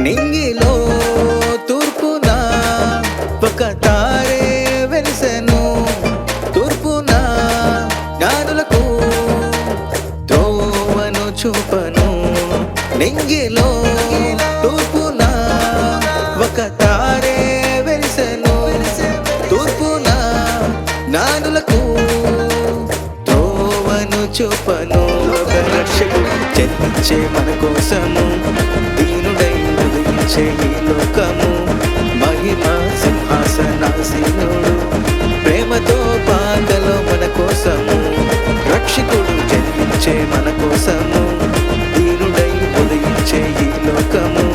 నింగిలో తూర్పున ఒక తారే వెలిసెను. తూర్పున జ్ఞానులకు దోవను చూపను. నింగిలో తూర్పున ఒక తారే వెలిసెను. తూర్పున జ్ఞానులకు తోవను చూపను. ఒక రక్షకుడు జన్మించే మన కోసము దీనుడే ఉదయించే ఈ లోకము మహిమ సింహాసనాసీనుడు. ప్రేమతో పాకలో మన కోసము. రక్షకుడు జన్మించే మన కోసము. దీనుడై ఉదయించే ఈ లోకము.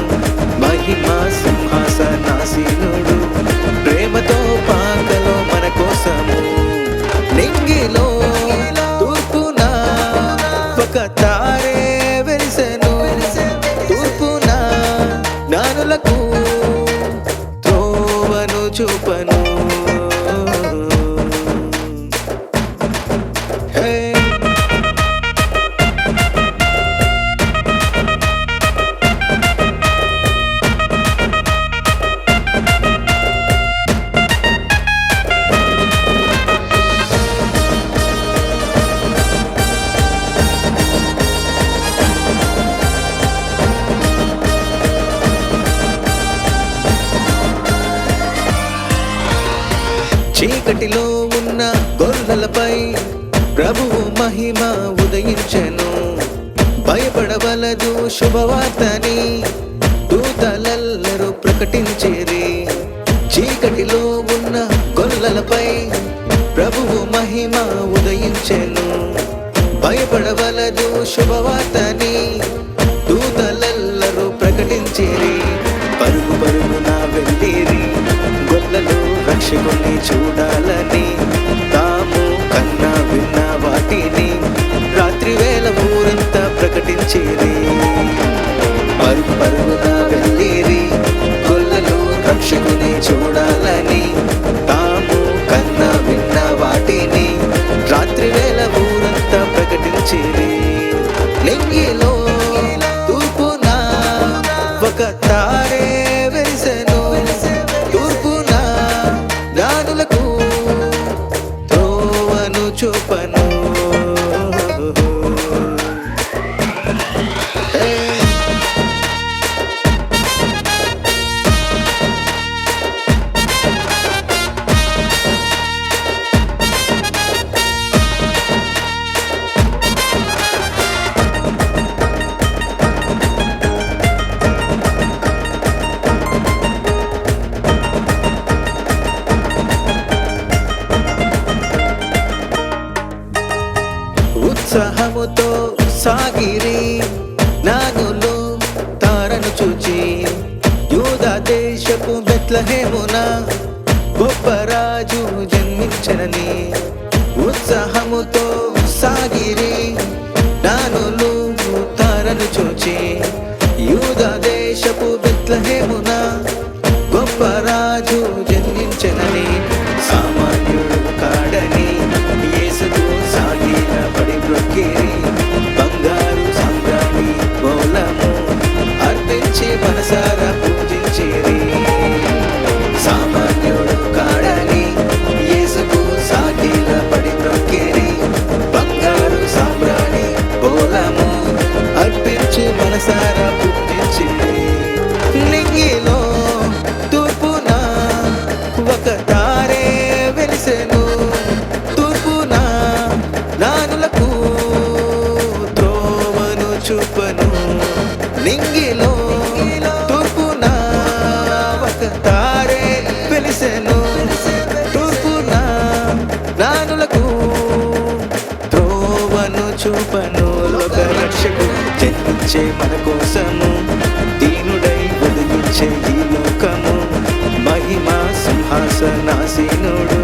మహిమ సింహాసనాసీనుడు. ప్రేమతో పాకలో మన కోసము. నింగిలో తూర్పున ఒక తారే నానులకు త్రోవను చూపను. హే చీకటిలో ఉన్న గొర్రెలపై ప్రభువు మహిమ ఉదయించెను. భయపడవలదు శుభవార్తని దూతలెల్లరూ ప్రకటించేరి చీకటిలో ఉన్న గొర్రెలపై ప్రభువు మహిమ ఉదయించెను. భయపడవలదు శుభవార్తని దూతలెల్లరూ దేవుని చూడాలని తాము కన్నా విన్న వాటిని రాత్రి వేళ ఊరంతా ప్రకటించేది. పరుగు పరుగున వెళ్ళేది గొల్లలు రక్షకుని చూడాలని ఉత్సాహముతో సాగిరి. నాగులు తారను చూచి యూదా దేశపు బెత్లహేమున గొప్ప రాజు జన్మించనని ఉత్సాహముతో సాగిరి. నానులు తారను చూచి యూదా దేశపు బెత్లహేమున చూపను నింగిలో తూర్పున ఒక తారే వెలిసెను. తూర్పున నానులకు త్రోవను చూపను. లోక రక్షకు జన్మించే మన కోసము. దీనుడై ఉదయించే ఈ లోకము. మహిమా సింహాసనాసీనుడు.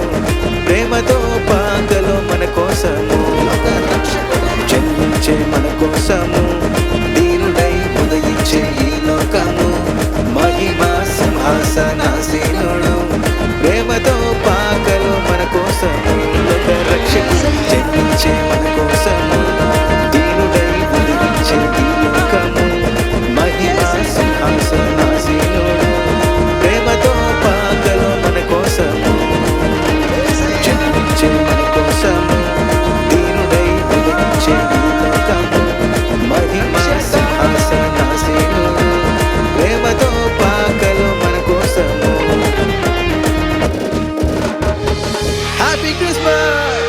సింహాసనాసీనుడు Yeah.